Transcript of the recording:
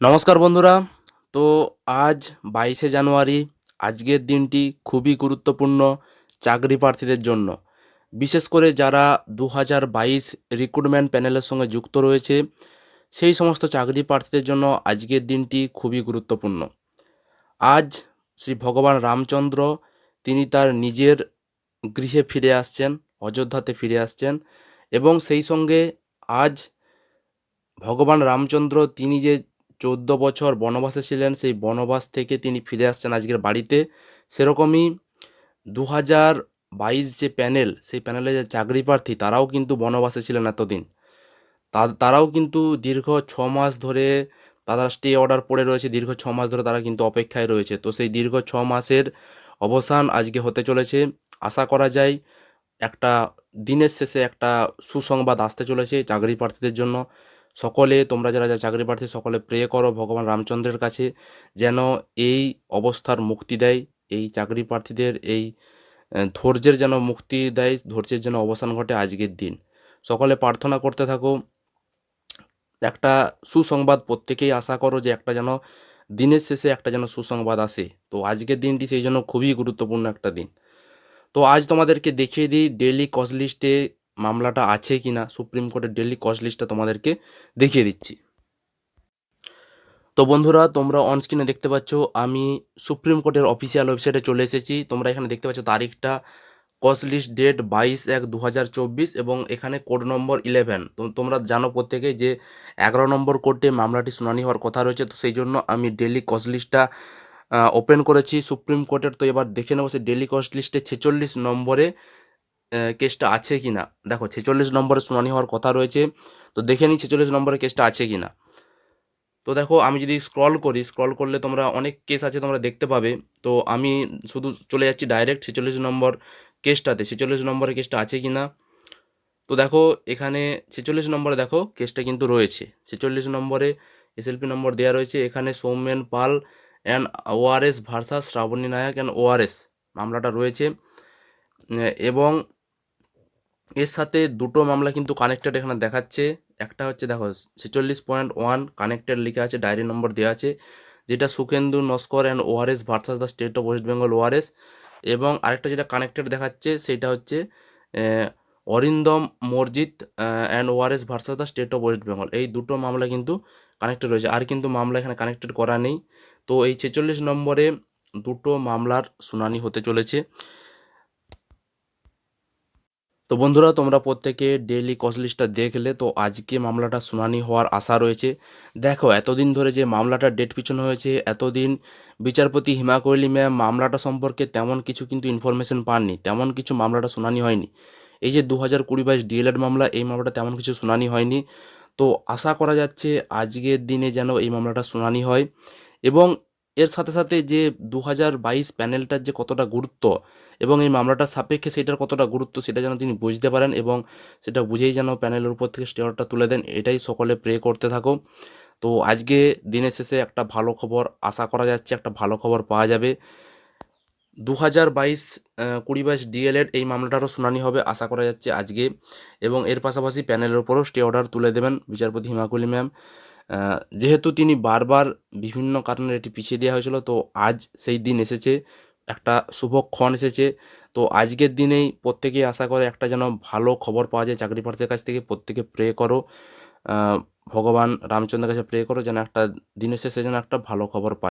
নমস্কার বন্ধুরা। তো আজ বাইশে জানুয়ারি, আজকের দিনটি খুবই গুরুত্বপূর্ণ চাকরি প্রার্থীদের জন্য। বিশেষ করে যারা দু হাজার বাইশ রিক্রুটমেন্ট প্যানেলের সঙ্গে যুক্ত রয়েছে, সেই সমস্ত চাকরি প্রার্থীদের জন্য আজকের দিনটি খুবই গুরুত্বপূর্ণ। আজ শ্রী ভগবান রামচন্দ্র, তিনি তার নিজের গৃহে ফিরে আসছেন, অযোধ্যাতে ফিরে আসছেন এবং সেই সঙ্গে আজ ভগবান রামচন্দ্র, তিনি যে চোদ্দ বছর বনবাসে ছিলেন, সেই বনবাস থেকে তিনি ফিরে আসছেন আজকের বাড়িতে। সেরকমই দু হাজার বাইশ যে প্যানেল, সেই প্যানেলে যে চাকরি প্রার্থী, তারাও কিন্তু বনবাসে ছিলেন এতদিন। তারাও কিন্তু দীর্ঘ ছ মাস ধরে তারা স্টে অর্ডার পড়ে রয়েছে, দীর্ঘ ছ মাস ধরে তারা কিন্তু অপেক্ষায় রয়েছে। তো সেই দীর্ঘ ছ মাসের অবসান আজকে হতে চলেছে। আশা করা যায় একটা দিনের শেষে একটা সুসংবাদ আসতে চলেছে চাকরি প্রার্থীদের জন্য। সকলে, তোমরা যারা যারা চাকরি প্রার্থী, সকলে প্রে করো ভগবান রামচন্দ্রের কাছে যেন এই অবস্থার মুক্তি দেয়, এই চাকরি প্রার্থীদের, এই ধৈর্যের যেন মুক্তি দেয়, ধৈর্যের যেন অবসান ঘটে আজকের দিন। সকলে প্রার্থনা করতে থাকো। একটা সুসংবাদ প্রত্যেকেই আশা করো যে একটা যেন দিনের শেষে একটা যেন সুসংবাদ আসে। তো আজকের দিনটি সেই জন্য খুবই গুরুত্বপূর্ণ একটা দিন। তো আজ তোমাদেরকে দেখিয়ে দিই ডেলি কজ লিস্টে মামলাটা আছে কি না, সুপ্রিম কোর্টের ডেলি কজ লিস্টটা তোমাদেরকে দেখিয়ে দিচ্ছি। তো বন্ধুরা, তোমরা অন স্ক্রিনে দেখতে পাচ্ছ, আমি সুপ্রিম কোর্টের অফিসিয়াল ওয়েবসাইটে চলে এসেছি। তোমরা এখানে দেখতে পাচ্ছ তারিখটা কজ লিস্ট ডেট বাইশ এক দু হাজার চব্বিশ এবং এখানে কোড নম্বর ইলেভেন তোমরা জানো প্রত্যেকে যে এগারো নম্বর কোর্টে মামলাটি শুনানি হওয়ার কথা রয়েছে, তো সেই জন্য আমি ডেলি কজ লিস্টটা ওপেন করেছি। সুপ্রিম কোর্টের তো এবার দেখে নেব সে ডেলি কস্ট লিস্টে ছেচল্লিশ নম্বরে কেসটা আছে কি না? দেখো, ছেচল্লিশ নম্বরে শুনানি হওয়ার কথা রয়েছে। তো দেখে নিই ছেচল্লিশ নম্বরে কেসটা আছে কি না। তো দেখো, আমি যদি স্ক্রল করি স্ক্রল করলে তোমরা অনেক কেস আছে তোমরা দেখতে পাবে। তো আমি শুধু চলে যাচ্ছি ডাইরেক্ট ছেচল্লিশ নম্বর কেসটাতে। ছেচল্লিশ নম্বরে কেসটা আছে কি না? তো দেখো, এখানে ছেচল্লিশ নম্বরে দেখো, কেসটা কিন্তু রয়েছে। ছেচল্লিশ নম্বরে এসএলপি নম্বর দেওয়া রয়েছে। এখানে Soumen Pal and ORS versus Shrabani Nayak and ORS মামলাটা রয়েছে। এবং এর সাথে দুটো মামলা কিন্তু কানেক্টেড এখানে দেখাচ্ছে। একটা হচ্ছে দেখো, ছেচল্লিশ পয়েন্ট ওয়ান কানেক্টেড লেখা আছে ডায়েরি নম্বর দেওয়া আছে, যেটা Sukhendu, Naskar and ORS versus the state of West Bengal ORS এবং আরেকটা যেটা কানেক্টেড দেখাচ্ছে, সেটা হচ্ছে Arindam Masjid and ORS versus the state of West Bengal এই দুটো মামলা কিন্তু কানেক্টেড রয়েছে। আর কিন্তু মামলা এখানে কানেক্টেড করা নেই। তো এই ছেচল্লিশ নম্বরে দুটো মামলার শুনানি হতে চলেছে। তো বন্ধুরা, তোমরা প্রত্যেকে ডেইলি কজ লিস্টটা দেখলে, তো আজকে মামলাটা শুনানি হওয়ার আশা রয়েছে। দেখো, এতদিন ধরে যে মামলাটা ডেট পিছনে হয়েছে, এতদিন বিচারপতি হিমা কোহলি ম্যাম মামলাটা সম্পর্কে তেমন কিছু কিন্তু ইনফরমেশন পাননি, তেমন কিছু মামলাটা শুনানি হয়নি। এই যে দু হাজার কুড়ি বাইশ ডিএলএড মামলা, এই মামলাটা তেমন কিছু শুনানি হয়নি। তো আশা করা যাচ্ছে আজকের দিনে যেন এই মামলাটা শুনানি হয়। এবং এর সাথে সাথে যে দু হাজার বাইশ প্যানেলটার যে কতটা গুরুত্ব এবং এই মামলাটার সাপেক্ষে সেটার কতটা গুরুত্ব সেটা যেন তিনি বুঝতে পারেন এবং সেটা বুঝেই যেন প্যানেলের উপর থেকে স্টে অর্ডারটা তুলে দেন, এটাই সকলে প্রে করতে থাকো। তো আজকে দিনের শেষে একটা ভালো খবর আশা করা যাচ্ছে, একটা ভালো খবর পাওয়া যাবে। দু হাজার বাইশ কুড়ি বাইশ ডিএলএড এই মামলাটারও শুনানি হবে আশা করা যাচ্ছে আজকে এবং এর পাশাপাশি প্যানেলের উপরও স্টে অর্ডার তুলে দেবেন বিচারপতি হিমাকুলি ম্যাম। যেহেতু তিনি বারবার বিভিন্ন কারণে এটি পিছিয়ে দেওয়া হয়েছিল, তো আজ সেই দিন এসেছে, একটা শুভক্ষণ এসেছে। তো আজকের দিনেই প্রত্যেকেই আশা করে একটা যেন ভালো খবর পাওয়া যায় চাকরি প্রার্থীর কাছ থেকে, প্রত্যেকে প্রে করো। ভগবান রামচন্দ্রের কাছে প্রে করো, যেন একটা দিনের শেষে যেন একটা ভালো খবর পায়।